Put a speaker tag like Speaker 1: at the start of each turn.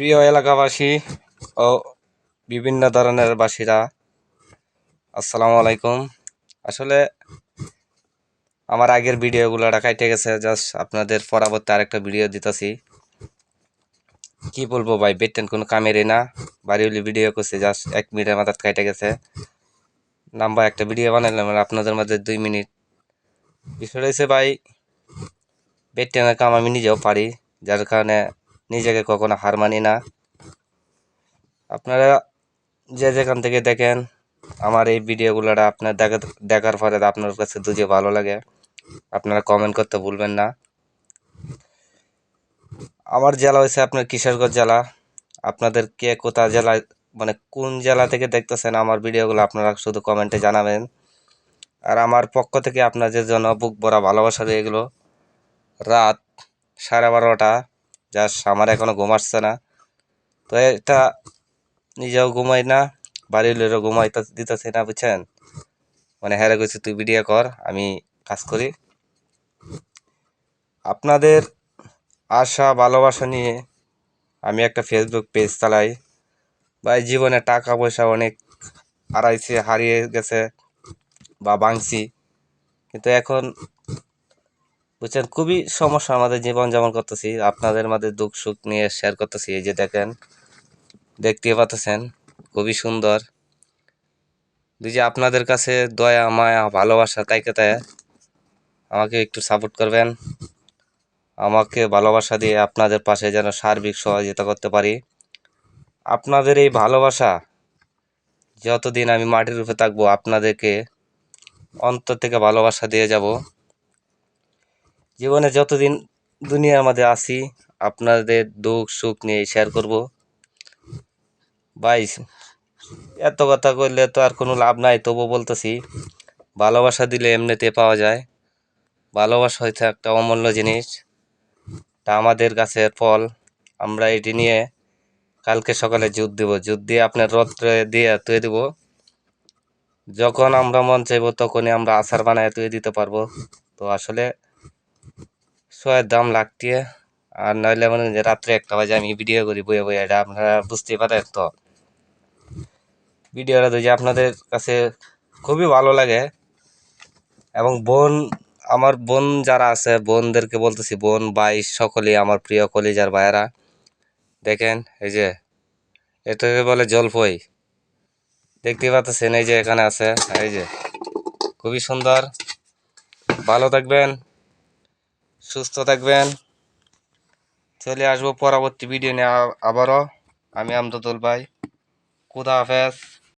Speaker 1: প্রিয় এলাকাবাসী ও বিভিন্ন ধরনের বাসীরা, আসসালামু আলাইকুম। আসলে আমার আগের ভিডিওগুলো কাইটে গেছে জাস্ট আপনাদের পরবর্তী আরেকটা ভিডিও দিতেছি। কি বলব ভাই বেটেন কোনো কামেরই না বাড়িওলি ভিডিও করছে জাস্ট এক মিনিটের মাথায় কাইটে গেছে নাম্বার একটা ভিডিও বানাইলাম আপনাদের মধ্যে দুই মিনিট। বিষয় রয়েছে ভাই বেটেনের কাম আমি নিজেও পারি, যার কারণে নিজেকে কখনো হার মানি না। আপনারা যে যেখান থেকে দেখেন, আমার এই ভিডিওগুলোটা আপনার দেখা, দেখার পরে আপনার কাছে দুজে ভালো লাগে, আপনারা কমেন্ট করতে ভুলবেন না। আমার জেলা হয়েছে আপনার কিশোরগঞ্জ জেলা। আপনাদের কে কোথা জেলায় মানে কোন জেলা থেকে দেখতেছেন আমার ভিডিওগুলো আপনারা শুধু কমেন্টে জানাবেন। আর আমার পক্ষ থেকে আপনাদের জন্য বুক ভরা ভালোবাসা রয়ে গেলো রাত সাড়ে বারোটা। যা আমার এখনও ঘুম আসছে না। তো এটা নিজেও ঘুমাই না, বাড়ির লোকেরও ঘুমাইতে দিতেছে না, বুঝছেন? মানে হ্যাঁ কইছে, তুই ভিডিও কর, আমি কাজ করি। আপনাদের আশা, ভালোবাসা নিয়ে আমি একটা ফেসবুক পেজ চালাই। বা জীবনে টাকা পয়সা অনেক হারাইছে, হারিয়ে গেছে বা ভাঙছি। কিন্তু এখন বুঝছেন? খুবই সমস্যা আমাদের জীবন যেমন করতেছি। আপনাদের মাঝে দুঃখ সুখ নিয়ে শেয়ার করতেছি। এই যে দেখেন দেখতে পাচ্ছেন, খুবই সুন্দর। যদি আপনাদের কাছে দয়া, মায়া, ভালোবাসা, তাইকে তাই আমাকে একটু সাপোর্ট করবেন। আমাকে ভালোবাসা দিয়ে আপনাদের পাশে যেন সার্বিক সহযোগিতা করতে পারি। আপনাদের এই ভালোবাসা যতদিন আমি মাটির রূপে থাকব, আপনাদেরকে অন্তর থেকে ভালোবাসা দিয়ে যাব। জীবনে যতদিন দুনিয়া আমাদের আসি আপনাদের দুঃখ সুখ নিয়ে শেয়ার করব। ভাই, এত কথা করলে তো আর কোনো লাভ নাই তবু বলতেছি, ভালোবাসা দিলে এমনিতে পাওয়া যায়। ভালোবাসা হয়তো একটা অমূল্য জিনিস, তা আমাদের গাছের ফল। আমরা এটি নিয়ে কালকে সকালে জুত দেবো জুত দিয়ে আপনার রোদ্রে দিয়ে তুয়ে দেবো। যখন আমরা মন চাইব, তখনই আমরা আচার বানায় তুলে দিতে পারব। তো আসলে সোয়ের দাম লাগতিয়ে। আর নইলে মানে রাত্রে একটা বাজে আমি ভিডিও করি, বইয়ে বইয়ে। এটা আপনারা বুঝতেই পারেন তো। ভিডিওটা যদি আপনাদের কাছে খুবই ভালো লাগে, এবং বোন, আমার বোন যারা আছে, বোনদেরকে বলতেছি, বোন, ভাই, সকলেই আমার প্রিয় কলিজার ভাইয়েরা, দেখেন, এই যে, এটাকে বলে জলপই দেখতে পাচ্ছেন, এই যে এখানে আছে, এই যে, খুবই সুন্দর। ভালো থাকবেন। সুস্থ থাকবেন। চলে আসব পরবর্তী ভিডিও নিয়ে আবারও। আমি আমদুল ভাই। খুদা হাফেজ।